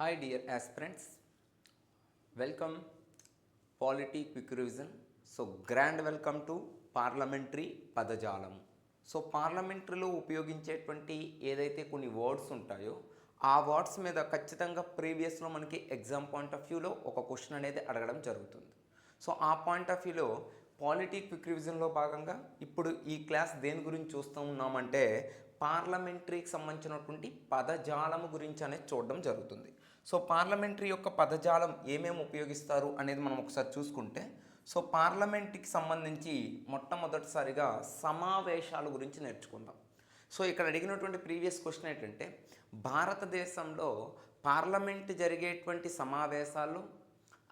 Hi dear aspirants, welcome polity quick revision so grand welcome to parliamentary పదజాలం so పార్లమెంటరీలో ఉపయోగించేటువంటి ఏదైతే కొన్ని వర్డ్స్ ఉంటాయో ఆ వర్డ్స్ మీద ఖచ్చితంగా ప్రీవియస్లో మనకి ఎగ్జామ్ పాయింట్ ఆఫ్ వ్యూలో ఒక క్వశ్చన్ అనేది అడగడం జరుగుతుంది. సో ఆ పాయింట్ ఆఫ్ వ్యూలో పాలిటీ క్విక్ రివిజన్లో భాగంగా ఇప్పుడు ఈ క్లాస్ దేని గురించి చూస్తూ ఉన్నామంటే పార్లమెంటరీకి సంబంధించినటువంటి పదజాలము గురించి అనేది చూడడం జరుగుతుంది. సో పార్లమెంటరీ యొక్క పదజాలం ఏమేమి ఉపయోగిస్తారు అనేది మనం ఒకసారి చూసుకుంటే సో పార్లమెంట్కి సంబంధించి మొట్టమొదటిసారిగా సమావేశాల గురించి నేర్చుకుందాం. సో ఇక్కడ అడిగినటువంటి ప్రీవియస్ క్వశ్చన్ ఏంటంటే భారతదేశంలో పార్లమెంట్ జరిగేటువంటి సమావేశాలు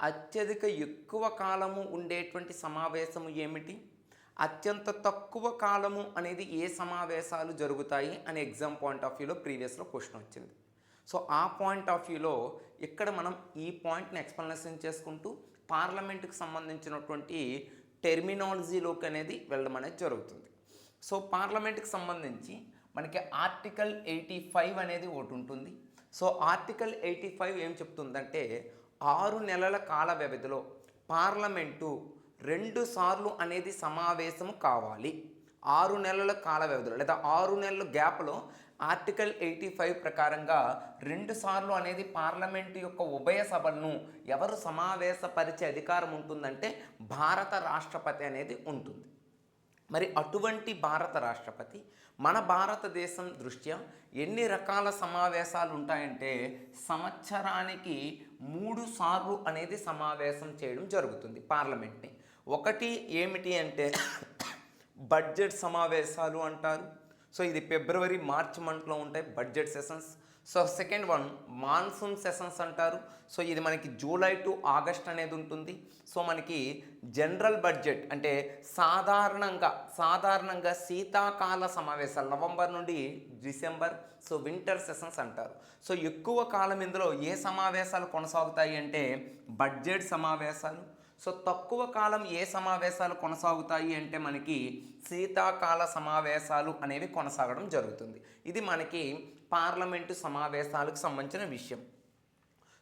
అత్యధిక ఎక్కువ కాలము ఉండేటువంటి సమావేశము ఏమిటి అత్యంత తక్కువ కాలము అనేది ఏ సమావేశాలు జరుగుతాయి అనే ఎగ్జామ్ పాయింట్ ఆఫ్ వ్యూలో ప్రీవియస్లో క్వశ్చన్ వచ్చింది. సో ఆ పాయింట్ ఆఫ్ వ్యూలో ఇక్కడ మనం ఈ పాయింట్ని ఎక్స్ప్లెనేషన్ చేసుకుంటూ పార్లమెంట్కి సంబంధించినటువంటి టెర్మినాలజీలోకి అనేది వెళ్ళడం అనేది జరుగుతుంది. సో పార్లమెంట్కి సంబంధించి మనకి ఆర్టికల్ ఎయిటీ ఫైవ్ అనేది ఒకటి ఉంటుంది. సో ఆర్టికల్ ఎయిటీ ఫైవ్ ఏం చెప్తుందంటే ఆరు నెలల కాల వ్యవధిలో పార్లమెంటు రెండు సార్లు అనేది సమావేశం కావాలి. ఆరు నెలల కాల వ్యవధిలో లేదా ఆరు నెలల గ్యాప్లో ఆర్టికల్ ఎయిటీ ఫైవ్ ప్రకారంగా రెండు సార్లు అనేది పార్లమెంటు యొక్క ఉభయ సభలను ఎవరు సమావేశపరిచే అధికారం ఉంటుందంటే భారత రాష్ట్రపతి అనేది ఉంటుంది. మరి అటువంటి భారత రాష్ట్రపతి మన భారతదేశం దృష్ట్యా ఎన్ని రకాల సమావేశాలు ఉంటాయంటే సంవత్సరానికి మూడు సార్లు అనేది సమావేశం చేయడం జరుగుతుంది పార్లమెంట్ని. ఒకటి ఏమిటి అంటే బడ్జెట్ సమావేశాలు అంటారు సో ఇది ఫిబ్రవరి మార్చ్ మంత్లో ఉంటాయి budget sessions. So second one monsoon sessions అంటారు. సో ఇది మనకి జూలై టు ఆగస్ట్ అనేది ఉంటుంది. సో మనకి జనరల్ బడ్జెట్ అంటే సాధారణంగా సాధారణంగా శీతాకాల సమావేశాలు నవంబర్ నుండి డిసెంబర్ సో వింటర్ సెషన్స్ అంటారు. సో ఎక్కువ కాలం ఇందులో ఏ సమావేశాలు కొనసాగుతాయి అంటే బడ్జెట్ సమావేశాలు సో తక్కువ కాలం ఏ సమావేశాలు కొనసాగుతాయి అంటే మనకి శీతాకాల సమావేశాలు అనేవి కొనసాగడం జరుగుతుంది. ఇది మనకి పార్లమెంటు సమావేశాలకు సంబంధించిన విషయం.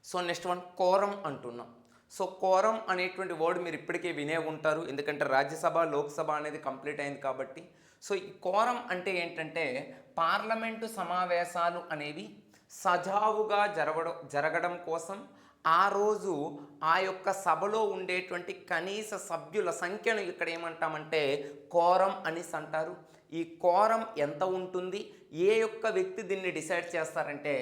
సో నెక్స్ట్ వన్ కోరం అంటున్నాం. సో కోరం అనేటువంటి వర్డ్ మీరు ఇప్పటికే వినే ఉంటారు. ఎందుకంటే రాజ్యసభ లోక్సభ అనేది కంప్లీట్ అయింది కాబట్టి. సో ఈ కోరం అంటే ఏంటంటే పార్లమెంటు సమావేశాలు అనేవి సజావుగా జరగడం జరగడం కోసం ఆ రోజు ఆ యొక్క సభలో ఉండేటువంటి కనీస సభ్యుల సంఖ్యను ఇక్కడ ఏమంటామంటే కోరం అనేసి అంటారు. ఈ కోరం ఎంత ఉంటుంది? ఏ యొక్క వ్యక్తి దీన్ని డిసైడ్ చేస్తారంటే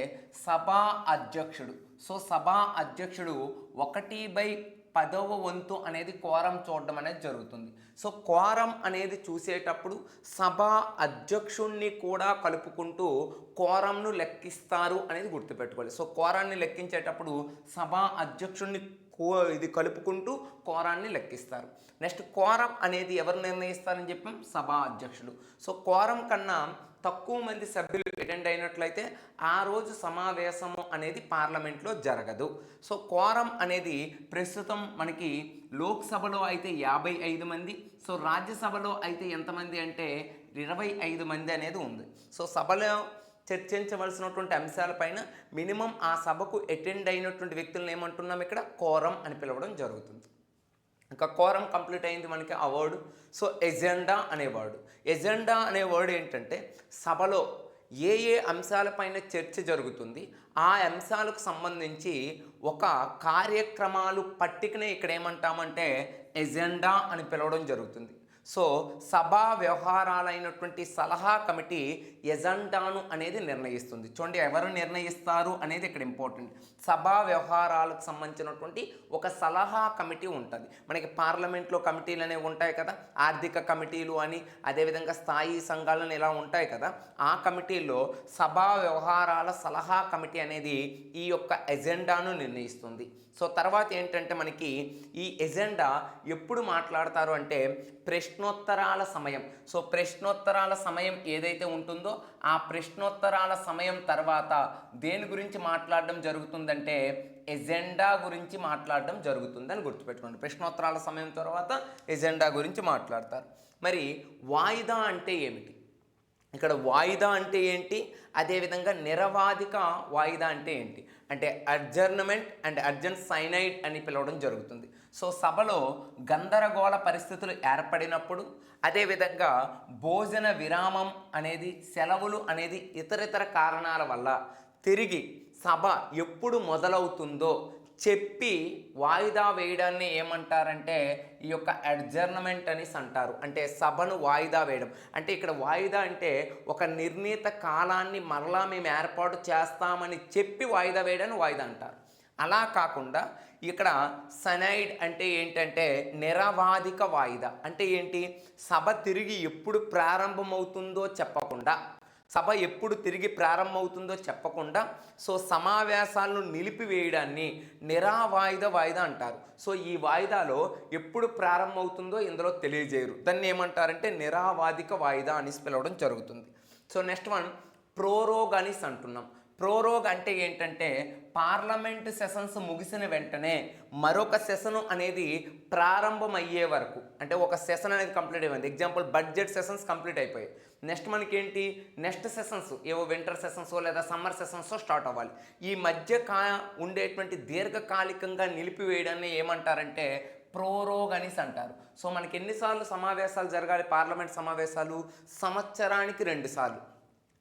సభా అధ్యక్షుడు. సో సభా అధ్యక్షుడు ఒకటి బై పదవ వంతు అనేది కోరం చూడడం అనేది జరుగుతుంది. సో కోరం అనేది చూసేటప్పుడు సభా అధ్యక్షుణ్ణి కూడా కలుపుకుంటూ కోరంను లెక్కిస్తారు అనేది గుర్తుపెట్టుకోవాలి. సో కోరాన్ని లెక్కించేటప్పుడు సభా అధ్యక్షుణ్ణి కో ఇది కలుపుకుంటూ కోరాన్ని లెక్కిస్తారు. నెక్స్ట్ కోరం అనేది ఎవరు నిర్ణయిస్తారని చెప్పాం? సభా అధ్యక్షుడు. సో కోరం కన్నా తక్కువ మంది సభ్యులు అటెండ్ అయినట్లయితే ఆ రోజు సమావేశము అనేది పార్లమెంట్లో జరగదు. సో కోరం అనేది ప్రస్తుతం మనకి లోక్సభలో అయితే యాభై ఐదు మంది సో రాజ్యసభలో అయితే ఎంతమంది అంటే ఇరవై ఐదు మంది అనేది ఉంది. సో సభలో చర్చించవలసినటువంటి అంశాలపైన మినిమం ఆ సభకు అటెండ్ అయినటువంటి వ్యక్తులను ఏమంటున్నాం ఇక్కడ? కోరం అని పిలవడం జరుగుతుంది. ఇంకా కోరం కంప్లీట్ అయింది మనకి ఆ వర్డ్ సో ఎజెండా అనే వర్డ్ ఎజెండా అనే వర్డ్ ఏంటంటే సభలో ఏ ఏ అంశాలపైన చర్చ జరుగుతుంది ఆ అంశాలకు సంబంధించి ఒక కార్యక్రమాలు పట్టికనే ఇక్కడ ఏమంటామంటే ఎజెండా అని పిలవడం జరుగుతుంది. సో సభా వ్యవహారాలైనటువంటి సలహా కమిటీ ఎజెండాను అనేది నిర్ణయిస్తుంది. చూడండి ఎవరు నిర్ణయిస్తారు అనేది ఇక్కడ ఇంపార్టెంట్. సభా వ్యవహారాలకు సంబంధించినటువంటి ఒక సలహా కమిటీ ఉంటుంది. మనకి పార్లమెంట్లో కమిటీలు అనేవి ఉంటాయి కదా ఆర్థిక కమిటీలు అని అదేవిధంగా స్థాయి సంఘాలను ఇలా ఉంటాయి కదా ఆ కమిటీల్లో సభా వ్యవహారాల సలహా కమిటీ అనేది ఈ యొక్క ఎజెండాను నిర్ణయిస్తుంది. సో తర్వాత ఏంటంటే మనకి ఈ ఎజెండా ఎప్పుడు మాట్లాడతారు అంటే ప్రశ్నోత్తరాల సమయం. సో ప్రశ్నోత్తరాల సమయం ఏదైతే ఉంటుందో ఆ ప్రశ్నోత్తరాల సమయం తర్వాత దేని గురించి మాట్లాడడం జరుగుతుందంటే ఎజెండా గురించి మాట్లాడడం జరుగుతుందని గుర్తుపెట్టుకోండి. ప్రశ్నోత్తరాల సమయం తర్వాత ఎజెండా గురించి మాట్లాడతారు. మరి వాయిదా అంటే ఏమిటి? ఇక్కడ వాయిదా అంటే ఏంటి? అదేవిధంగా నిరవాధిక వాయిదా అంటే ఏంటి? అంటే అడ్జర్నమెంట్ అండ్ అర్జెంట్ సైనైడ్ అని పిలవడం జరుగుతుంది. సో సభలో గందరగోళ పరిస్థితులు ఏర్పడినప్పుడు అదేవిధంగా భోజన విరామం అనేది సెలవులు అనేది ఇతరితర కారణాల వల్ల తిరిగి సభ ఎప్పుడు మొదలవుతుందో చెప్పి వాయిదా వేయడాన్ని ఏమంటారంటే ఈ యొక్క అడ్జర్నమెంట్ అనేసి అంటారు. అంటే సభను వాయిదా వేయడం. అంటే ఇక్కడ వాయిదా అంటే ఒక నిర్ణీత కాలాన్ని మరలా మేము ఏర్పాటు చేస్తామని చెప్పి వాయిదా వేయడాన్ని వాయిదా అంటారు. అలా కాకుండా ఇక్కడ సనైడ్ అంటే ఏంటంటే నిరవాధిక వాయిదా. అంటే ఏంటి? సభ తిరిగి ఎప్పుడు ప్రారంభమవుతుందో చెప్పకుండా సభ ఎప్పుడు తిరిగి ప్రారంభమవుతుందో చెప్పకుండా సో సమావేశాలను నిలిపివేయడాన్ని నిరావాయిద వాయిదా అంటారు. సో ఈ వాయిదాలో ఎప్పుడు ప్రారంభమవుతుందో ఇందులో తెలియజేయరు. దాన్ని ఏమంటారంటే నిరావాదిక వాయిదా అని పిలవడం జరుగుతుంది. సో నెక్స్ట్ వన్ ప్రోరోగ్ అంటున్నాం. ప్రోరోగ్ అంటే ఏంటంటే పార్లమెంట్ సెషన్స్ ముగిసిన వెంటనే మరొక సెషన్ అనేది ప్రారంభమయ్యే వరకు అంటే ఒక సెషన్ అనేది కంప్లీట్ అయిపోయింది ఎగ్జాంపుల్ బడ్జెట్ సెషన్స్ కంప్లీట్ అయిపోయాయి. నెక్స్ట్ మనకి ఏంటి నెక్స్ట్ సెషన్స్ ఏవో వింటర్ సెషన్స్ లేదా సమ్మర్ సెషన్స్ స్టార్ట్ అవ్వాలి. ఈ మధ్య కా ఉండేటువంటి దీర్ఘకాలికంగా నిలిపివేయడాన్ని ఏమంటారంటే ప్రోరోగ్ అనేసి అంటారు. సో మనకి ఎన్నిసార్లు సమావేశాలు జరగాలి? పార్లమెంట్ సమావేశాలు సంవత్సరానికి రెండు సార్లు.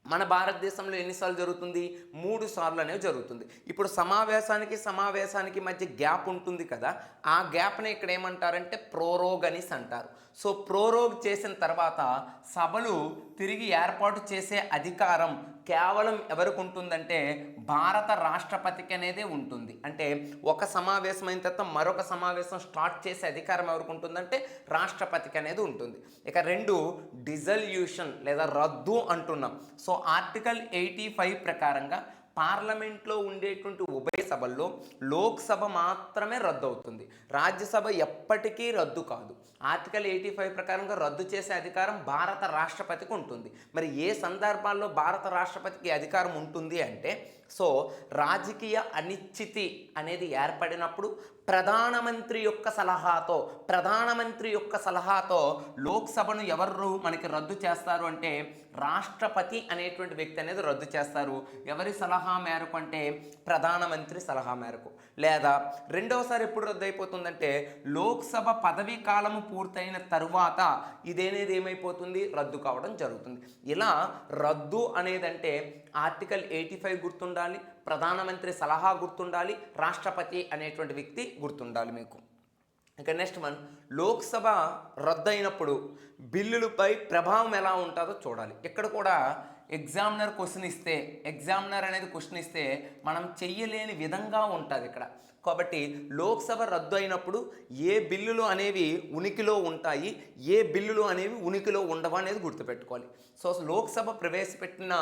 మన భారతదేశంలో ఎన్నిసార్లు జరుగుతుంది? మూడు సార్లు అనేవి జరుగుతుంది. ఇప్పుడు సమావేశానికి సమావేశానికి మధ్య గ్యాప్ ఉంటుంది కదా? ఆ గ్యాప్ని ఇక్కడ ఏమంటారంటే ప్రోరోగ్ అనేసి అంటారు. సో ప్రోరోగ్ చేసిన తర్వాత సభలు తిరిగి ఏర్పాటు చేసే అధికారం కేవలం ఎవరికి ఉంటుందంటే భారత రాష్ట్రపతికి అనేది ఉంటుంది. అంటే ఒక సమావేశం అయిన తర్వాత మరొక సమావేశం స్టార్ట్ చేసే అధికారం ఎవరికి ఉంటుందంటే రాష్ట్రపతికి అనేది ఉంటుంది. ఇక రెండు డిజల్యూషన్ లేదా రద్దు అంటున్నాం. సో ఆర్టికల్ ఎయిటీ ఫైవ్ ప్రకారంగా పార్లమెంట్లో ఉండేటువంటి ఉభయ సభల్లో లోక్సభ మాత్రమే రద్దు అవుతుంది రాజ్యసభ ఎప్పటికీ రద్దు కాదు. ఆర్టికల్ ఎయిటీ ఫైవ్ ప్రకారంగా రద్దు చేసే అధికారం భారత రాష్ట్రపతికి ఉంటుంది. మరి ఏ సందర్భాల్లో భారత రాష్ట్రపతికి అధికారం ఉంటుంది అంటే సో రాజకీయ అనిశ్చితి అనేది ఏర్పడినప్పుడు ప్రధానమంత్రి యొక్క సలహాతో ప్రధానమంత్రి యొక్క సలహాతో లోక్సభను ఎవరు మనకి రద్దు చేస్తారు అంటే రాష్ట్రపతి అనేటువంటి వ్యక్తి అనేది రద్దు చేస్తారు. ఎవరి సలహా మేరకు అంటే ప్రధానమంత్రి సలహా మేరకు. లేదా రెండవసారి ఎప్పుడు రద్దు అయిపోతుందంటే లోక్సభ పదవీ కాలము పూర్తయిన తరువాత ఇదేనేది ఏమైపోతుంది? రద్దు కావడం జరుగుతుంది. ఇలా రద్దు అనేదంటే ఆర్టికల్ ఎయిటీ ఫైవ్ గుర్తుండాలి ప్రధానమంత్రి సలహా గుర్తుండాలి రాష్ట్రపతి అనేటువంటి వ్యక్తి గుర్తుండాలి మీకు. ఇక నెక్స్ట్ వన్ లోక్సభ రద్దయినప్పుడు బిల్లులపై ప్రభావం ఎలా ఉంటుందో చూడాలి. ఇక్కడ కూడా ఎగ్జామినర్ క్వశ్చన్ ఇస్తే ఎగ్జామినర్ అనేది క్వశ్చన్ ఇస్తే మనం చెయ్యలేని విధంగా ఉంటుంది ఇక్కడ. కాబట్టి లోక్సభ రద్దు అయినప్పుడు ఏ బిల్లులు అనేవి ఉనికిలో ఉంటాయి ఏ బిల్లులు అనేవి ఉనికిలో ఉండవు అనేది గుర్తుపెట్టుకోవాలి. సో లోక్సభ ప్రవేశపెట్టిన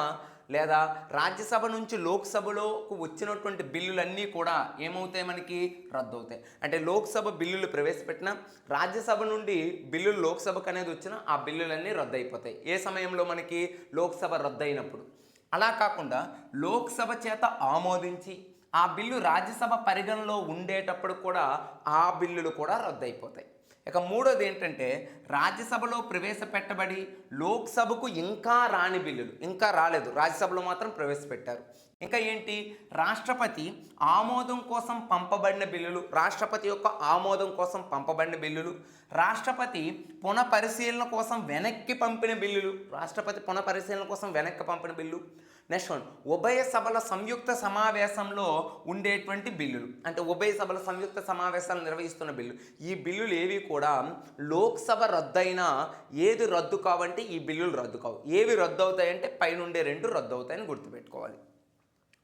లేదా రాజ్యసభ నుంచి లోక్సభలోకి వచ్చినటువంటి బిల్లులన్నీ కూడా ఏమవుతాయి మనకి? రద్దు అవుతాయి అంటే లోక్సభ బిల్లులు ప్రవేశపెట్టిన రాజ్యసభ నుండి బిల్లులు లోక్సభకు అనేది వచ్చినా ఆ బిల్లులన్నీ రద్దు అయిపోతాయి ఏ సమయంలో మనకి? లోక్సభ రద్దు అయినప్పుడు అలా కాకుండా లోక్సభ చేత ఆమోదించి ఆ బిల్లు రాజ్యసభ పరిగణలో ఉండేటప్పుడు కూడా ఆ బిల్లులు కూడా రద్దు అయిపోతాయి ఇక మూడోది ఏంటంటే రాజ్యసభలో ప్రవేశపెట్టబడి లోక్సభకు ఇంకా రాని బిల్లులు ఇంకా రాలేదు. రాజ్యసభలో మాత్రం ప్రవేశపెట్టారు. ఇంకా ఏంటి? రాష్ట్రపతి ఆమోదం కోసం పంపబడిన బిల్లులు రాష్ట్రపతి యొక్క ఆమోదం కోసం పంపబడిన బిల్లులు రాష్ట్రపతి పునఃపరిశీలన కోసం వెనక్కి పంపిన బిల్లులు రాష్ట్రపతి పునఃపరిశీలన కోసం వెనక్కి పంపిన బిల్లు నెక్స్ట్ వన్ ఉభయ సభల సంయుక్త సమావేశంలో ఉండేటువంటి బిల్లులు. అంటే ఉభయ సభల సంయుక్త సమావేశాలు నిర్వహిస్తున్న బిల్లు. ఈ బిల్లులు ఏవి కూడా లోక్సభ రద్దయినా ఏది రద్దు కావంటే ఈ బిల్లులు రద్దు కావు. ఏవి రద్దు అవుతాయంటే పైనుండే రెండు రద్దు అవుతాయని గుర్తుపెట్టుకోవాలి.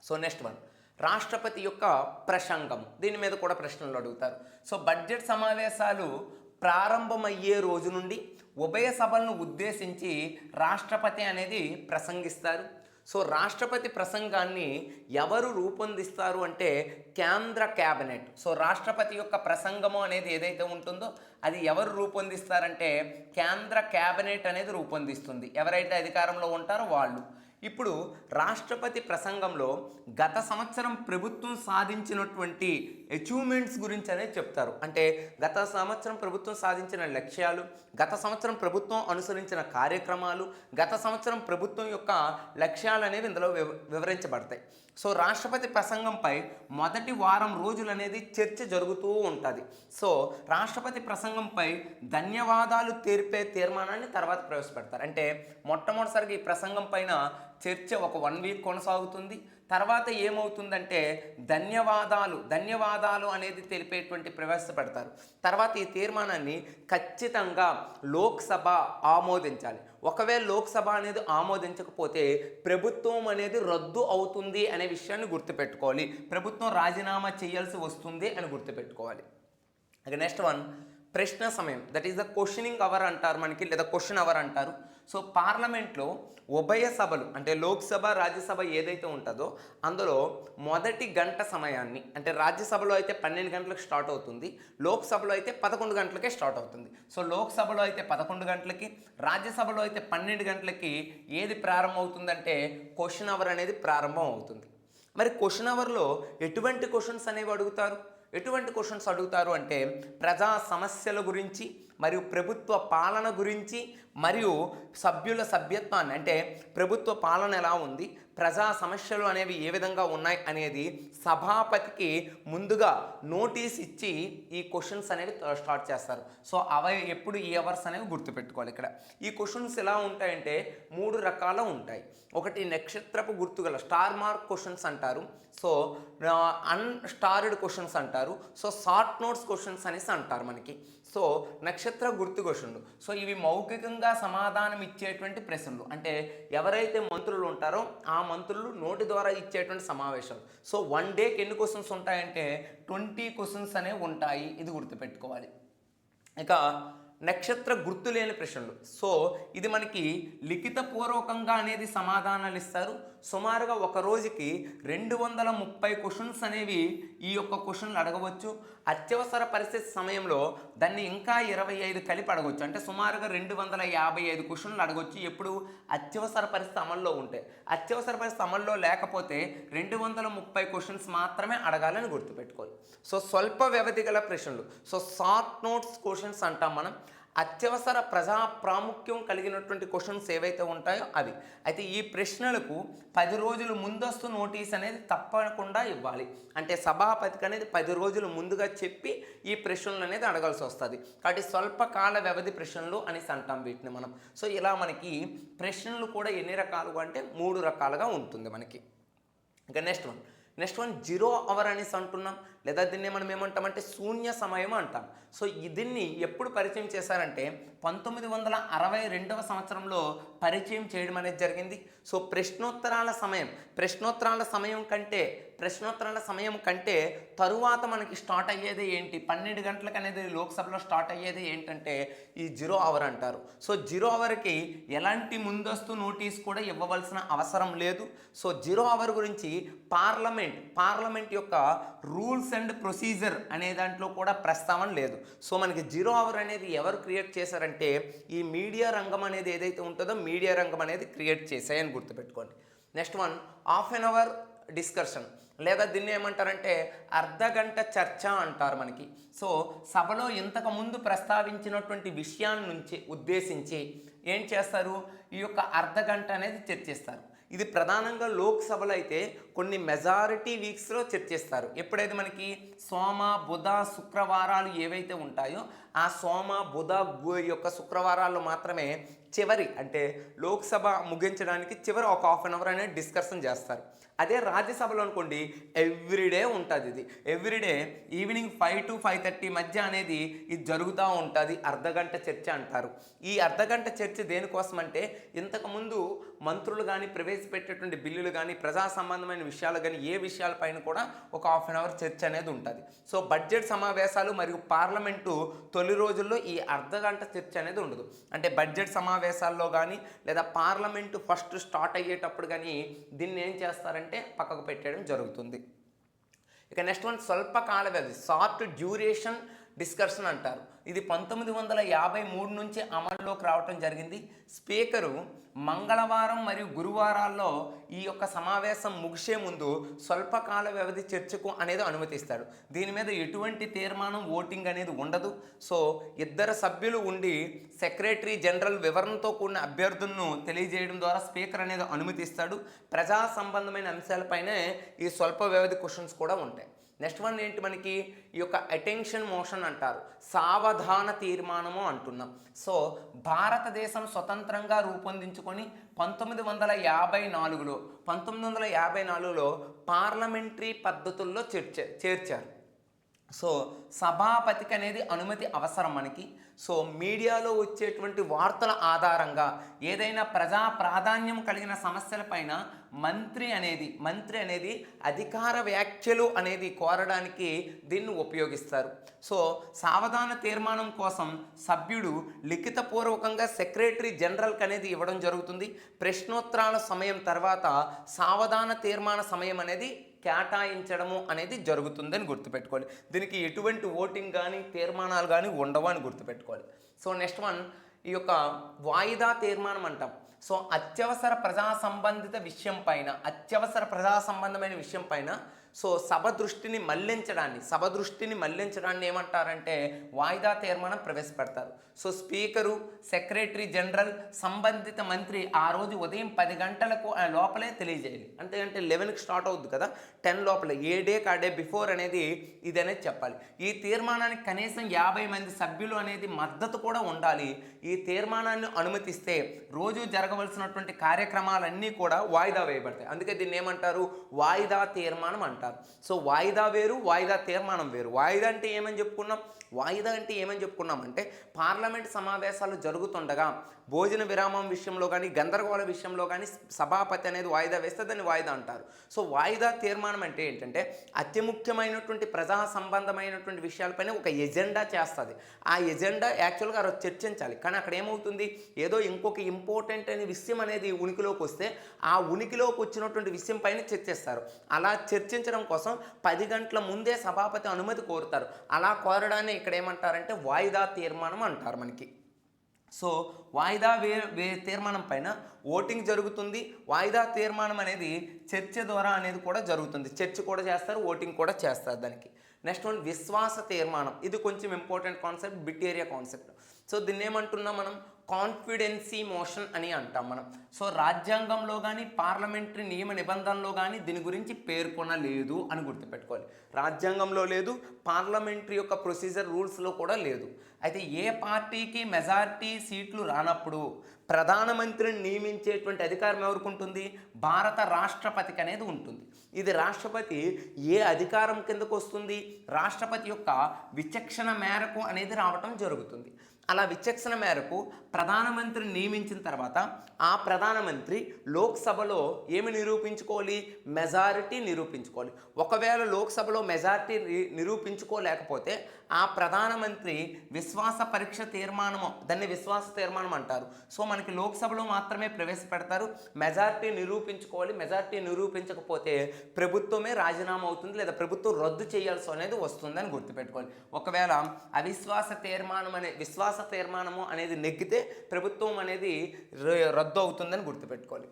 సో నెక్స్ట్ వన్ రాష్ట్రపతి యొక్క ప్రసంగం. దీని మీద కూడా ప్రశ్నలు అడుగుతారు. సో బడ్జెట్ సమావేశాలు ప్రారంభమయ్యే రోజు నుండి ఉభయ సభలను ఉద్దేశించి రాష్ట్రపతి అనేది ప్రసంగిస్తారు. సో రాష్ట్రపతి ప్రసంగాన్ని ఎవరు రూపొందిస్తారు అంటే కేంద్ర క్యాబినెట్. సో రాష్ట్రపతి యొక్క ప్రసంగము అనేది ఏదైతే ఉంటుందో అది ఎవరు రూపొందిస్తారంటే కేంద్ర క్యాబినెట్ అనేది రూపొందిస్తుంది. ఎవరైతే అధికారంలో ఉంటారో వాళ్ళు. ఇప్పుడు రాష్ట్రపతి ప్రసంగంలో గత సంవత్సరం ప్రభుత్వం సాధించినటువంటి అచీవ్మెంట్స్ గురించి అనేది చెప్తారు. అంటే గత సంవత్సరం ప్రభుత్వం సాధించిన లక్ష్యాలు గత సంవత్సరం ప్రభుత్వం అనుసరించిన కార్యక్రమాలు గత సంవత్సరం ప్రభుత్వం యొక్క లక్ష్యాలు అనేవి ఇందులో వివ- వివరించబడతాయి. సో రాష్ట్రపతి ప్రసంగంపై మొదటి వారం రోజులు అనేది చర్చ జరుగుతూ ఉంటుంది. సో రాష్ట్రపతి ప్రసంగంపై ధన్యవాదాలు తీర్పే తీర్మానాన్ని తర్వాత ప్రవేశపెడతారు. అంటే మొట్టమొదటిసారిగా ఈ ప్రసంగం పైన చర్చ ఒక వన్ వీక్ కొనసాగుతుంది. తర్వాత ఏమవుతుందంటే ధన్యవాదాలు ధన్యవాదాలు అనేది తెలిపేటువంటి ప్రవేశపెడతారు. తర్వాత ఈ తీర్మానాన్ని ఖచ్చితంగా లోక్సభ ఆమోదించాలి. ఒకవేళ లోక్సభ అనేది ఆమోదించకపోతే ప్రభుత్వం అనేది రద్దు అవుతుంది అనే విషయాన్ని గుర్తుపెట్టుకోవాలి. ప్రభుత్వం రాజీనామా చేయాల్సి వస్తుంది అని గుర్తుపెట్టుకోవాలి. నెక్స్ట్ వన్ ప్రశ్న సమయం. That is the questioning hour అంటారు మనకి లేదా క్వశ్చన్ అవర్ అంటారు. సో పార్లమెంట్లో ఉభయ సభలు అంటే లోక్సభ రాజ్యసభ ఏదైతే ఉంటుందో అందులో మొదటి గంట సమయాన్ని అంటే రాజ్యసభలో అయితే పన్నెండు గంటలకు స్టార్ట్ అవుతుంది లోక్సభలో అయితే పదకొండు గంటలకే స్టార్ట్ అవుతుంది. సో లోక్సభలో అయితే పదకొండు గంటలకి రాజ్యసభలో అయితే పన్నెండు గంటలకి ఏది ప్రారంభం అవుతుందంటే క్వశ్చన్ అవర్ అనేది ప్రారంభం అవుతుంది. మరి క్వశ్చన్ అవర్లో ఎటువంటి క్వశ్చన్స్ అనేవి అడుగుతారు? ఎటువంటి క్వశ్చన్స్ అడుగుతారు అంటే ప్రజా సమస్యల గురించి మరియు ప్రభుత్వ పాలన గురించి మరియు సభ్యుల సభ్యత్వాన్ని అంటే ప్రభుత్వ పాలన ఎలా ఉంది ప్రజా సమస్యలు అనేవి ఏ విధంగా ఉన్నాయి అనేది సభాపతికి ముందుగా నోటీస్ ఇచ్చి ఈ క్వశ్చన్స్ అనేవి స్టార్ట్ చేస్తారు. సో అవి ఎప్పుడు ఈ అవర్స్ అనేవి గుర్తుపెట్టుకోవాలి ఇక్కడ. ఈ క్వశ్చన్స్ ఎలా ఉంటాయంటే మూడు రకాల ఉంటాయి. ఒకటి నక్షత్రపు గుర్తుగల స్టార్ మార్క్ క్వశ్చన్స్ అంటారు. సో అన్ స్టార్డ్ క్వశ్చన్స్ అంటారు. సో షార్ట్ నోట్స్ క్వశ్చన్స్ అనేసి అంటారు మనకి. సో నక్షత్ర గుర్తుకొచ్చుండు సో ఇవి మౌఖికంగా సమాధానం ఇచ్చేటువంటి ప్రశ్నలు. అంటే ఎవరైతే మంత్రులు ఉంటారో ఆ మంత్రులు నోటి ద్వారా ఇచ్చేటువంటి సమావేశాలు. సో వన్ డేకి ఎన్ని క్వశ్చన్స్ ఉంటాయంటే ట్వంటీ క్వశ్చన్స్ అనేవి ఉంటాయి. ఇది గుర్తుపెట్టుకోవాలి. ఇక నక్షత్ర గుర్తు లేని ప్రశ్నలు. సో ఇది మనకి లిఖితపూర్వకంగా అనేది సమాధానాలు ఇస్తారు. సుమారుగా ఒక రోజుకి రెండు వందల ముప్పై క్వశ్చన్స్ అనేవి ఈ యొక్క క్వశ్చన్లు అడగవచ్చు. అత్యవసర పరిస్థితి సమయంలో దాన్ని ఇంకా ఇరవై ఐదు కలిపి అడగవచ్చు. అంటే సుమారుగా రెండు వందల యాభై ఐదు క్వశ్చన్లు అడగవచ్చు. ఎప్పుడు? అత్యవసర పరిస్థితి అమల్లో ఉంటే. అత్యవసర పరిస్థితి అమల్లో లేకపోతే రెండు వందల ముప్పై క్వశ్చన్స్ మాత్రమే అడగాలని గుర్తుపెట్టుకోవాలి. సో స్వల్ప వ్యవధి గల ప్రశ్నలు. సో షార్ట్ నోట్స్ క్వశ్చన్స్ అంటాం మనం. అత్యవసర ప్రజా ప్రాముఖ్యం కలిగినటువంటి క్వశ్చన్స్ ఏవైతే ఉంటాయో అవి. అయితే ఈ ప్రశ్నలకు పది రోజులు ముందస్తు నోటీస్ అనేది తప్పకుండా ఇవ్వాలి. అంటే సభాపతికి అనేది పది రోజులు ముందుగా చెప్పి ఈ ప్రశ్నలు అనేది అడగాల్సి వస్తుంది. కాబట్టి స్వల్పకాల వ్యవధి ప్రశ్నలు అనేసి అంటాం వీటిని మనం. సో ఇలా మనకి ప్రశ్నలు కూడా ఎన్ని రకాలుగా అంటే మూడు రకాలుగా ఉంటుంది మనకి. ఇంకా next one next one zero hour అనేసి అంటున్నాం. లేదా దీన్ని మనం ఏమంటామంటే శూన్య సమయం అంటాం. సో దీన్ని ఎప్పుడు పరిచయం చేశారంటే పంతొమ్మిది వందల అరవై రెండవ సంవత్సరంలో పరిచయం చేయడం అనేది జరిగింది. సో ప్రశ్నోత్తరాల సమయం ప్రశ్నోత్తరాల సమయం కంటే ప్రశ్నోత్తరాల సమయం కంటే తరువాత మనకి స్టార్ట్ అయ్యేది ఏంటి? పన్నెండు గంటలకు అనేది లోక్సభలో స్టార్ట్ అయ్యేది ఏంటంటే ఈ జీరో అవర్ అంటారు. సో జీరో అవర్కి ఎలాంటి ముందస్తు నోటీస్ కూడా ఇవ్వవలసిన అవసరం లేదు. సో జీరో అవర్ గురించి పార్లమెంట్ పార్లమెంట్ యొక్క రూల్స్ అండ్ ప్రొసీజర్ అనే దాంట్లో కూడా ప్రస్తావన లేదు. సో మనకి జీరో అవర్ అనేది ఎవరు క్రియేట్ చేశారంటే ఈ మీడియా రంగం అనేది ఏదైతే ఉంటుందో మీడియా రంగం అనేది క్రియేట్ చేశాయని గుర్తుపెట్టుకోండి. Next one half an hour discussion లేదా దీన్ని ఏమంటారంటే అర్ధ గంట చర్చ అంటారు మనకి. సో సభలో ఇంతకు ముందు ప్రస్తావించినటువంటి విషయాన్ని నుంచి ఉద్దేశించి ఏం చేస్తారు? ఈ యొక్క అర్ధ గంట అనేది చర్చిస్తారు. ఇది ప్రధానంగా లోక్సభలో అయితే కొన్ని మెజారిటీ వీక్స్లో చర్చిస్తారు ఎప్పుడైతే మనకి సోమ బుధ శుక్రవారాలు ఏవైతే ఉంటాయో ఆ సోమ బుధ గు- యొక్క శుక్రవారాల్లో మాత్రమే చివరి అంటే లోక్సభ ముగించడానికి చివరి ఒక హాఫ్ అన్ అవర్ అనేది డిస్కషన్ చేస్తారు. అదే రాజ్యసభలో అనుకోండి ఎవ్రీడే ఉంటుంది ఇది. Everyday evening five to five thirty మధ్య అనేది ఇది జరుగుతూ ఉంటుంది అర్ధగంట చర్చ అంటారు. ఈ అర్ధగంట చర్చ దేనికోసం అంటే ఇంతకుముందు మంత్రులు కానీ ప్రవేశపెట్టేటువంటి బిల్లులు కానీ ప్రజా సంబంధమైన విషయాలు కానీ ఏ విషయాలపైన కూడా ఒక హాఫ్ అన్ అవర్ చర్చ అనేది ఉంటుంది. సో బడ్జెట్ సమావేశాలు మరియు పార్లమెంటు తొలి రోజుల్లో ఈ అర్ధగంట చర్చ అనేది ఉండదు. అంటే బడ్జెట్ సమావేశాల్లో కానీ లేదా పార్లమెంటు ఫస్ట్ స్టార్ట్ అయ్యేటప్పుడు కానీ దీన్ని ఏం చేస్తారంటే పక్కకు పెట్టేయడం జరుగుతుంది. ఇక నెక్స్ట్ వన్ స్వల్పకాల వ్యవధి షార్ట్ డ్యూరేషన్ డిస్కషన్ అంటారు. ఇది పంతొమ్మిది వందల యాభై మూడు నుంచి అమల్లోకి రావటం జరిగింది. స్పీకరు మంగళవారం మరియు గురువారాల్లో ఈ యొక్క సమావేశం ముగిసే ముందు స్వల్పకాల వ్యవధి చర్చకు అనేది అనుమతిస్తాడు దీని మీద ఎటువంటి తీర్మానం ఓటింగ్ అనేది ఉండదు. సో ఇద్దరు సభ్యులు ఉండి సెక్రటరీ జనరల్ వివరణతో కూడిన అభ్యర్థులను తెలియజేయడం ద్వారా స్పీకర్ అనేది అనుమతిస్తాడు. ప్రజా సంబంధమైన అంశాలపైనే ఈ స్వల్ప వ్యవధి క్వశ్చన్స్ కూడా ఉంటాయి. నెక్స్ట్ వన్ ఏంటి మనకి? ఈ యొక్క అటెన్షన్ మోషన్ అంటారు. సావధాన తీర్మానము అంటున్నాం. సో భారతదేశం స్వతంత్రంగా రూపొందించుకొని పంతొమ్మిది వందల యాభై నాలుగులో పంతొమ్మిది వందల యాభై నాలుగులో పార్లమెంటరీ పద్ధతుల్లో చేర్చ చేర్చారు. సో సభాపతికి అనేది అనుమతి అవసరం మనకి. సో మీడియాలో వచ్చేటువంటి వార్తల ఆధారంగా ఏదైనా ప్రజా ప్రాధాన్యం కలిగిన సమస్యలపైన మంత్రి అనేది మంత్రి అనేది అధికార వ్యాఖ్యలు అనేది కోరడానికి దీన్ని ఉపయోగిస్తారు. సో సావధాన తీర్మానం కోసం సభ్యుడు లిఖితపూర్వకంగా సెక్రటరీ జనరల్కి అనేది ఇవ్వడం జరుగుతుంది. ప్రశ్నోత్తరాల సమయం తర్వాత సావధాన తీర్మాన సమయం అనేది కేటాయించడము అనేది జరుగుతుందని గుర్తుపెట్టుకోవాలి. దీనికి ఎటువంటి ఓటింగ్ కానీ తీర్మానాలు కానీ ఉండవు అని గుర్తుపెట్టుకోవాలి. సో నెక్స్ట్ వన్ ఈ యొక్క వాయిదా తీర్మానం అంటాం. సో అత్యవసర ప్రజా సంబంధిత విషయం పైన అత్యవసర ప్రజా సంబంధమైన విషయం పైన సో సభ దృష్టిని మళ్ళించడాన్ని సభ దృష్టిని మళ్ళించడాన్ని ఏమంటారంటే వాయిదా తీర్మానం ప్రవేశపెడతారు. సో స్పీకరు సెక్రటరీ జనరల్ సంబంధిత మంత్రి ఆ రోజు ఉదయం పది గంటలకు ఆ లోపలే తెలియజేయాలి. అంతేకంటే లెవెన్కి స్టార్ట్ అవుద్ది కదా టెన్ లోపల. ఏ డే కా డే బిఫోర్ అనేది ఇది అనేది చెప్పాలి. ఈ తీర్మానానికి కనీసం యాభై మంది సభ్యులు అనేది మద్దతు కూడా ఉండాలి. ఈ తీర్మానాన్ని అనుమతిస్తే రోజు జరగవలసినటువంటి కార్యక్రమాలన్నీ కూడా వాయిదా వేయబడతాయి. అందుకే దీన్ని ఏమంటారు? వాయిదా తీర్మానం అంటారు. సో వాయిదా వేరు వాయిదా తీర్మానం వేరు. వాయిదా అంటే ఏమని చెప్పుకున్నాం? వాయిదా అంటే ఏమని చెప్పుకున్నాం అంటే పార్లమెంట్ సమావేశాలు జరుగుతుండగా భోజన విరామం విషయంలో కానీ గందరగోళ విషయంలో కానీ సభాపతి అనేది వాయిదా వేస్తే దాన్ని వాయిదా అంటారు. సో వాయిదా తీర్మానం అంటే ఏంటంటే అతి ముఖ్యమైనటువంటి ప్రజా సంబంధమైనటువంటి విషయాలపైన ఒక ఎజెండా చేస్తుంది. ఆ ఎజెండా యాక్చువల్గా ఆ రోజు చర్చించాలి. కానీ అక్కడ ఏమవుతుంది? ఏదో ఇంకొక ఇంపార్టెంట్ అనే విషయం అనేది ఉనికిలోకి వస్తే ఆ ఉనికిలోకి వచ్చినటువంటి విషయం పైన చర్చిస్తారు. అలా చర్చించడం కోసం పది గంటల ముందే సభాపతి అనుమతి కోరుతారు. అలా కోరడాన్ని ఇక్కడ ఏమంటారంటే వాయిదా తీర్మానం అంటారు మనకి. సో వాయిదా వే వే తీర్మానం పైన ఓటింగ్ జరుగుతుంది. వాయిదా తీర్మానం అనేది చర్చ ద్వారా అనేది కూడా జరుగుతుంది. చర్చ కూడా చేస్తారు ఓటింగ్ కూడా చేస్తారు దానికి. నెక్స్ట్ వన్ విశ్వాస తీర్మానం. ఇది కొంచెం important concept bit area concept. So దీన్ని ఏమంటున్నాం మనం? కాన్ఫిడెన్సీ మోషన్ అని అంటాం మనం. సో రాజ్యాంగంలో కానీ పార్లమెంటరీ నియమ నిబంధనలో కానీ దీని గురించి పేర్కొనలేదు అని గుర్తుపెట్టుకోవాలి. రాజ్యాంగంలో లేదు పార్లమెంటరీ యొక్క ప్రొసీజర్ రూల్స్లో కూడా లేదు. అయితే ఏ పార్టీకి మెజారిటీ సీట్లు రానప్పుడు ప్రధానమంత్రిని నియమించేటువంటి అధికారం ఎవరికి ఉంటుంది భారత రాష్ట్రపతికి అనేది ఉంటుంది. ఇది రాష్ట్రపతి ఏ అధికారం కిందకు వస్తుంది రాష్ట్రపతి యొక్క విచక్షణ మేరకు అనేది రావటం జరుగుతుంది. అలా విచక్షణ మేరకు ప్రధానమంత్రిని నియమించిన తర్వాత ఆ ప్రధానమంత్రి లోక్సభలో ఏమి నిరూపించుకోవాలి? మెజారిటీ నిరూపించుకోవాలి. ఒకవేళ లోక్సభలో మెజారిటీ నిరూపించుకోలేకపోతే ఆ ప్రధానమంత్రి విశ్వాస పరీక్ష తీర్మానము దాన్ని విశ్వాస తీర్మానం అంటారు. సో మనకి లోక్సభలో మాత్రమే ప్రవేశపెడతారు. మెజార్టీ నిరూపించుకోవాలి. మెజార్టీ నిరూపించకపోతే ప్రభుత్వమే రాజీనామా అవుతుంది లేదా ప్రభుత్వం రద్దు చేయాల్సి అనేది వస్తుందని గుర్తుపెట్టుకోవాలి ఒకవేళ అవిశ్వాస తీర్మానం అనే విశ్వాస తీర్మానము అనేది నెగ్గితే ప్రభుత్వం అనేది రద్దు అవుతుందని గుర్తుపెట్టుకోవాలి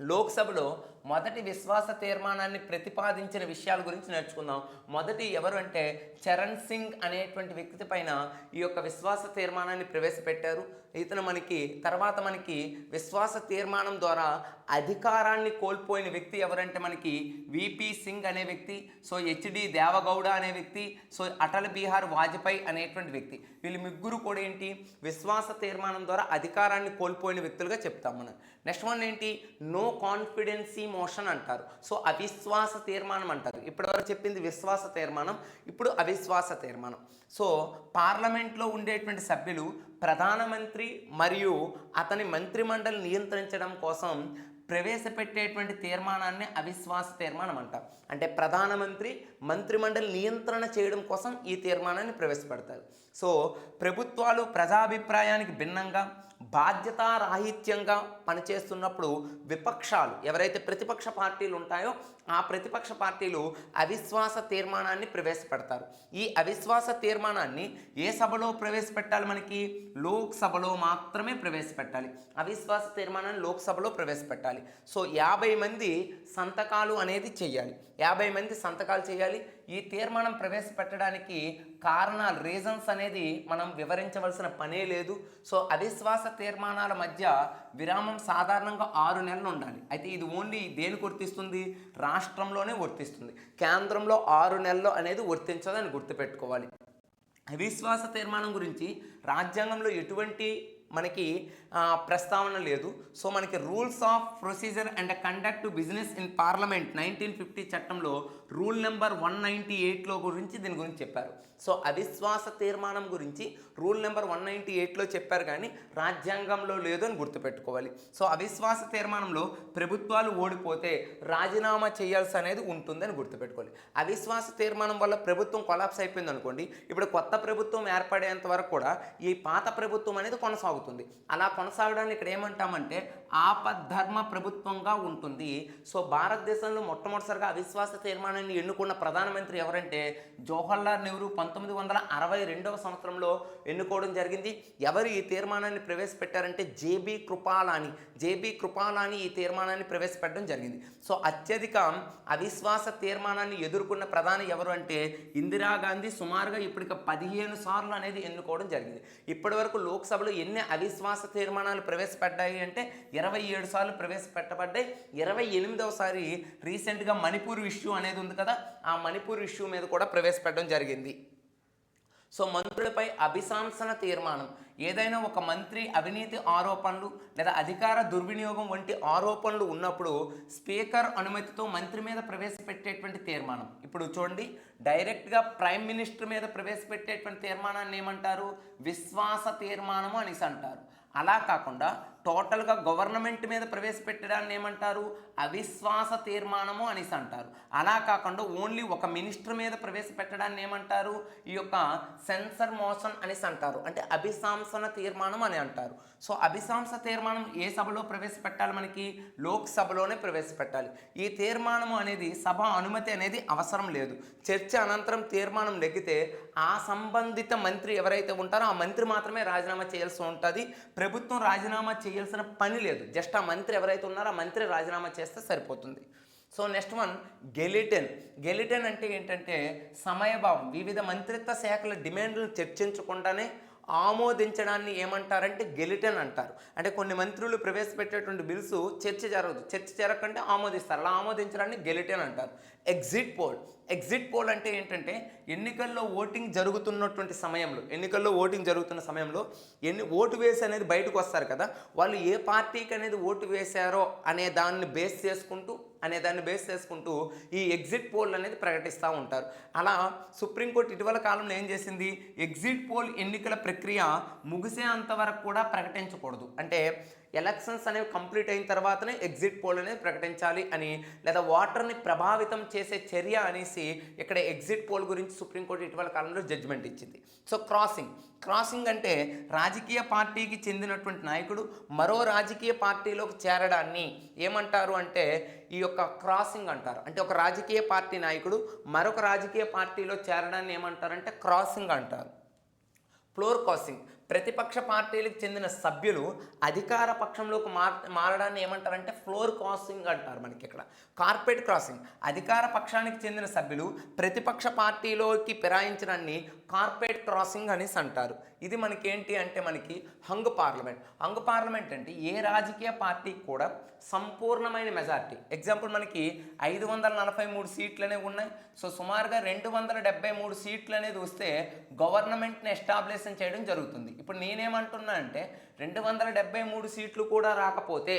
లోక్సభలో మొదటి విశ్వాస తీర్మానాన్ని ప్రతిపాదించిన విషయాల గురించి నేర్చుకుందాం. మొదటి ఎవరు అంటే చరణ్ సింగ్ అనేటువంటి వ్యక్తి పైన ఈ యొక్క విశ్వాస తీర్మానాన్ని ప్రవేశపెట్టారు. ఇతను మనకి తర్వాత మనకి విశ్వాస తీర్మానం ద్వారా అధికారాన్ని కోల్పోయిన వ్యక్తి ఎవరంటే మనకి విపి సింగ్ అనే వ్యక్తి సో హెచ్డి దేవగౌడ అనే వ్యక్తి సో అటల్ బీహార్ వాజ్పేయి అనేటువంటి వ్యక్తి. వీళ్ళు ముగ్గురు కూడా ఏంటి? విశ్వాస తీర్మానం ద్వారా అధికారాన్ని కోల్పోయిన వ్యక్తులుగా చెప్తాం మనం. నెక్స్ట్ వన్ ఏంటి? నో కాన్ఫిడెన్సీ మోషన్ అంటారు. సో అవిశ్వాస తీర్మానం అంటారు. ఇప్పటివరకు చెప్పింది విశ్వాస తీర్మానం ఇప్పుడు అవిశ్వాస తీర్మానం. సో పార్లమెంట్లో ఉండేటువంటి సభ్యులు ప్రధానమంత్రి మరియు అతని మంత్రిమండలి నియంత్రించడం కోసం ప్రవేశపెట్టేటువంటి తీర్మానాన్ని అవిశ్వాస తీర్మానం అంటాం అంటే ప్రధానమంత్రి మంత్రిమండలి నియంత్రణ చేయడం కోసం ఈ తీర్మానాన్ని ప్రవేశపెడతారు. సో ప్రభుత్వాలు ప్రజాభిప్రాయానికి భిన్నంగా బాధ్యతారాహిత్యంగా పనిచేస్తున్నప్పుడు విపక్షాలు ఎవరైతే ప్రతిపక్ష పార్టీలు ఉంటాయో ఆ ప్రతిపక్ష పార్టీలు అవిశ్వాస తీర్మానాన్ని ప్రవేశపెడతారు. ఈ అవిశ్వాస తీర్మానాన్ని ఏ సభలో ప్రవేశపెట్టాలి మనకి? లోక్సభలో మాత్రమే ప్రవేశపెట్టాలి. అవిశ్వాస తీర్మానాన్ని లోక్సభలో ప్రవేశపెట్టాలి. సో యాభై మంది సంతకాలు అనేది చేయాలి. యాభై మంది సంతకాలు చేయాలి. ఈ తీర్మానం ప్రవేశపెట్టడానికి కారణాలు రీజన్స్ అనేది మనం వివరించవలసిన పనే లేదు. సో అవిశ్వాస తీర్మానాల మధ్య విరామం సాధారణంగా ఆరు నెలలు ఉండాలి. అయితే ఇది ఓన్లీ దేనికి వర్తిస్తుంది? రాష్ట్రంలోనే వర్తిస్తుంది. కేంద్రంలో ఆరు నెలలు అనేది వర్తించదని గుర్తుపెట్టుకోవాలి. అవిశ్వాస తీర్మానం గురించి రాజ్యాంగంలో ఎటువంటి మనకి ప్రస్తావన లేదు. సో మనకి rules of procedure and conduct business in parliament nineteen fifty చట్టంలో రూల్ నెంబర్ వన్ నైంటీ ఎయిట్లో గురించి దీని గురించి చెప్పారు. సో అవిశ్వాస తీర్మానం గురించి రూల్ నెంబర్ వన్ నైంటీ ఎయిట్లో చెప్పారు కానీ రాజ్యాంగంలో లేదు అని గుర్తుపెట్టుకోవాలి. సో అవిశ్వాస తీర్మానంలో ప్రభుత్వాలు ఓడిపోతే రాజీనామా చేయాల్సి అనేది ఉంటుందని గుర్తుపెట్టుకోవాలి. అవిశ్వాస తీర్మానం వల్ల ప్రభుత్వం కొలాప్స్ అయిపోయింది అనుకోండి ఇప్పుడు కొత్త ప్రభుత్వం ఏర్పడేంత వరకు కూడా ఈ పాత ప్రభుత్వం అనేది కొనసాగుతుంది. అలా కొనసాగడాన్ని ఇక్కడ ఏమంటామంటే ఆపద్ధర్మ ప్రభుత్వంగా ఉంటుంది. సో భారతదేశంలో మొట్టమొదటిసారిగా అవిశ్వాస తీర్మానాన్ని ఎన్నుకున్న ప్రధానమంత్రి ఎవరంటే జవహర్లాల్ నెహ్రూ పంతొమ్మిది వందల అరవై రెండవ సంవత్సరంలో ఎన్నుకోవడం జరిగింది. ఎవరు ఈ తీర్మానాన్ని ప్రవేశపెట్టారంటే జేబీ కృపాలాని. జేబీ కృపాలాని ఈ తీర్మానాన్ని ప్రవేశపెట్టడం జరిగింది. సో అత్యధిక అవిశ్వాస తీర్మానాన్ని ఎదుర్కొన్న ప్రధాని ఎవరు అంటే ఇందిరాగాంధీ. సుమారుగా ఇప్పటికి పదిహేను సార్లు అనేది ఎన్నుకోవడం జరిగింది. ఇప్పటి వరకు లోక్సభలో ఎన్ని అవిశ్వాస తీర్మానాలు ప్రవేశపెట్టాయి అంటే ఇరవై ఏడు సార్లు ప్రవేశపెట్టబడ్డాయి. ఇరవై ఎనిమిదవసారి రీసెంట్గా మణిపూర్ ఇష్యూ అనేది ఉంది కదా ఆ మణిపూర్ ఇష్యూ మీద కూడా ప్రవేశపెట్టడం జరిగింది. సో మంత్రులపై అభిశాంసన తీర్మానం. ఏదైనా ఒక మంత్రి అవినీతి ఆరోపణలు లేదా అధికార దుర్వినియోగం వంటి ఆరోపణలు ఉన్నప్పుడు స్పీకర్ అనుమతితో మంత్రి మీద ప్రవేశపెట్టేటువంటి తీర్మానం. ఇప్పుడు చూడండి డైరెక్ట్గా ప్రైమ్ మినిస్టర్ మీద ప్రవేశపెట్టేటువంటి తీర్మానాన్ని ఏమంటారు? విశ్వాస తీర్మానము అనేసి అంటారు. అలా కాకుండా టోటల్గా గవర్నమెంట్ మీద ప్రవేశపెట్టడాన్ని ఏమంటారు? అవిశ్వాస తీర్మానము అనేసి అంటారు. అలా కాకుండా ఓన్లీ ఒక మినిస్టర్ మీద ప్రవేశపెట్టడాన్ని ఏమంటారు? ఈ యొక్క సెన్సర్ మోషన్ అనేసి అంటారు. అంటే అభిశాంసన తీర్మానం అని అంటారు. సో అభిశాంస తీర్మానం ఏ సభలో ప్రవేశపెట్టాలి మనకి? లోక్సభలోనే ప్రవేశపెట్టాలి. ఈ తీర్మానం అనేది సభ అనుమతి అనేది అవసరం లేదు. చర్చ అనంతరం తీర్మానం నెగ్గితే ఆ సంబంధిత మంత్రి ఎవరైతే ఉంటారో ఆ మంత్రి మాత్రమే రాజీనామా చేయాల్సి ఉంటుంది. ప్రభుత్వం రాజీనామా చేయాల్సిన పని లేదు. జస్ట్ ఆ మంత్రి ఎవరైతే ఉన్నారో ఆ మంత్రి రాజీనామా చేస్తే సరిపోతుంది. So next one guillotine. Guillotine అంటే ఏంటంటే సమయభావం. వివిధ మంత్రిత్వ శాఖల డిమాండ్లను చర్చించకుండానే ఆమోదించడాన్ని ఏమంటారంటే గెలిటెన్ అంటారు. అంటే కొన్ని మంత్రులు ప్రవేశపెట్టేటువంటి బిల్స్ చర్చ జరగదు. చర్చ జరగకంటే ఆమోదిస్తారు. అలా ఆమోదించడాన్ని గెలిటెన్ అంటారు. Exit poll. ఎగ్జిట్ పోల్ అంటే ఏంటంటే ఎన్నికల్లో ఓటింగ్ జరుగుతున్నటువంటి సమయంలో ఎన్నికల్లో ఓటింగ్ జరుగుతున్న సమయంలో ఎన్ని ఓటు వేసి అనేది బయటకు వస్తారు కదా. వాళ్ళు ఏ పార్టీకి అనేది ఓటు వేశారో అనే దాన్ని బేస్ చేసుకుంటూ అనే దాన్ని బేస్ చేసుకుంటూ ఈ ఎగ్జిట్ పోల్ అనేది ప్రకటిస్తూ ఉంటారు. అలా సుప్రీంకోర్టు ఇటీవల కాలంలో ఏం చేసింది? ఎగ్జిట్ పోల్ ఎన్నికల ప్రక్రియ ముగిసేంత వరకు కూడా ప్రకటించకూడదు. అంటే ఎలక్షన్స్ అనేవి కంప్లీట్ అయిన తర్వాతనే ఎగ్జిట్ పోల్ అనేది ప్రకటించాలి అని లేదా ఓటర్ని ప్రభావితం చేసే చర్య అనేసి ఇక్కడ ఎగ్జిట్ పోల్ గురించి సుప్రీంకోర్టు ఇటీవల కాలంలో జడ్జిమెంట్ ఇచ్చింది. సో క్రాసింగ్ క్రాసింగ్ అంటే రాజకీయ పార్టీకి చెందినటువంటి నాయకుడు మరో రాజకీయ పార్టీలోకి చేరడాన్ని ఏమంటారు అంటే ఈ యొక్క క్రాసింగ్ అంటారు. అంటే ఒక రాజకీయ పార్టీ నాయకుడు మరొక రాజకీయ పార్టీలో చేరడాన్ని ఏమంటారంటే క్రాసింగ్ అంటారు. ఫ్లోర్ క్రాసింగ్ ప్రతిపక్ష పార్టీలకు చెందిన సభ్యులు అధికార పక్షంలోకి మార్ మారడాన్ని ఏమంటారంటే ఫ్లోర్ క్రాసింగ్ అంటారు మనకి ఇక్కడ కార్పెట్ క్రాసింగ్. అధికార పక్షానికి చెందిన సభ్యులు ప్రతిపక్ష పార్టీలోకి ఫిరాయించడాన్ని కార్పెట్ క్రాసింగ్ అనేసి అంటారు. ఇది మనకి ఏంటి అంటే మనకి హంగ్ పార్లమెంట్. హంగ్ పార్లమెంట్ అంటే ఏ రాజకీయ పార్టీకి కూడా సంపూర్ణమైన మెజార్టీ. ఎగ్జాంపుల్ మనకి ఐదు వందల నలభై మూడు సీట్లు అనేవి ఉన్నాయి. సో సుమారుగా రెండు వందల డెబ్బై మూడు సీట్లు అనేది వస్తే గవర్నమెంట్ని ఎస్టాబ్లిష్ చేయడం జరుగుతుంది. ఇప్పుడు నేనేమంటున్నా అంటే రెండు వందల డెబ్బై మూడు సీట్లు కూడా రాకపోతే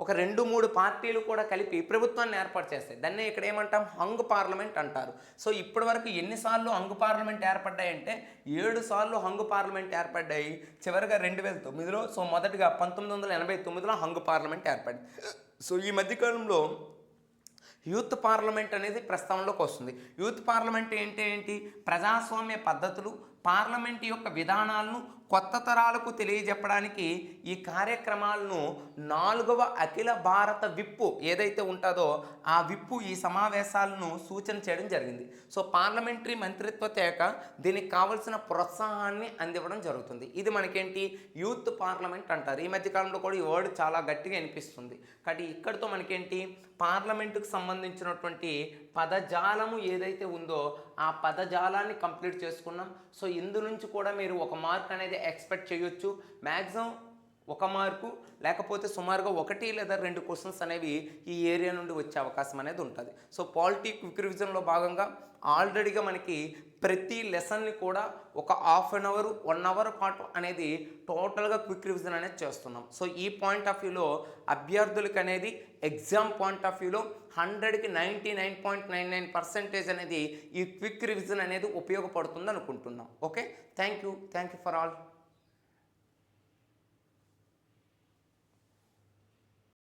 ఒక రెండు మూడు పార్టీలు కూడా కలిపి ప్రభుత్వాన్ని ఏర్పాటు చేస్తాయి. దాన్ని ఇక్కడ ఏమంటాం? హంగ్ పార్లమెంట్ అంటారు. సో ఇప్పటి వరకు ఎన్నిసార్లు హంగ్ పార్లమెంట్ ఏర్పడ్డాయంటే ఏడు సార్లు హంగ్ పార్లమెంట్ ఏర్పడ్డాయి. చివరిగా రెండు వేల తొమ్మిదిలో సో మొదటిగా పంతొమ్మిది వందల ఎనభై తొమ్మిదిలో హంగ్ పార్లమెంట్ ఏర్పడింది. సో ఈ మధ్యకాలంలో యూత్ పార్లమెంట్ అనేది ప్రస్తావనలోకి వస్తుంది. యూత్ పార్లమెంట్ ఏంటి ఏంటి? ప్రజాస్వామ్య పద్ధతులు పార్లమెంట్ యొక్క విధానాలను కొత్త తరాలకు తెలియజెప్పడానికి ఈ కార్యక్రమాలను నాలుగవ అఖిల భారత విప్పు ఏదైతే ఉంటుందో ఆ విప్పు ఈ సమావేశాలను సూచన చేయడం జరిగింది. సో పార్లమెంటరీ మంత్రిత్వ శాఖ దీనికి కావలసిన ప్రోత్సాహాన్ని అందివ్వడం జరుగుతుంది. ఇది మనకేంటి? యూత్ పార్లమెంట్ అంటారు. ఈ మధ్య కాలంలో కూడా ఈ వర్డ్ చాలా గట్టిగా అనిపిస్తుంది కాబట్టి ఇక్కడితో మనకేంటి? పార్లమెంటుకు సంబంధించినటువంటి పదజాలము ఏదైతే ఉందో ఆ పదజాలాన్ని కంప్లీట్ చేసుకున్నాం. సో ఇందు నుంచి కూడా మీరు ఒక మార్క్ అనేది ఎక్స్పెక్ట్ చేయొచ్చు? మ్యాక్సిమం ఒక మార్కు లేకపోతే సుమారుగా ఒకటి లేదా రెండు క్వశ్చన్స్ అనేవి ఈ ఏరియా నుండి వచ్చే అవకాశం అనేది ఉంటుంది. సో పాలిటీ క్విక్ రివిజన్లో భాగంగా ఆల్రెడీగా మనకి ప్రతి లెసన్ని కూడా ఒక half an hour one hour పాటు అనేది టోటల్గా క్విక్ రివిజన్ అనేది చేస్తున్నాం. సో ఈ పాయింట్ ఆఫ్ వ్యూలో అభ్యర్థులకు అనేది ఎగ్జామ్ పాయింట్ ఆఫ్ వ్యూలో హండ్రెడ్కి ninety nine point nine nine percentage అనేది ఈ క్విక్ రివిజన్ అనేది ఉపయోగపడుతుంది అనుకుంటున్నాం okay? Thank you. Thank you for all.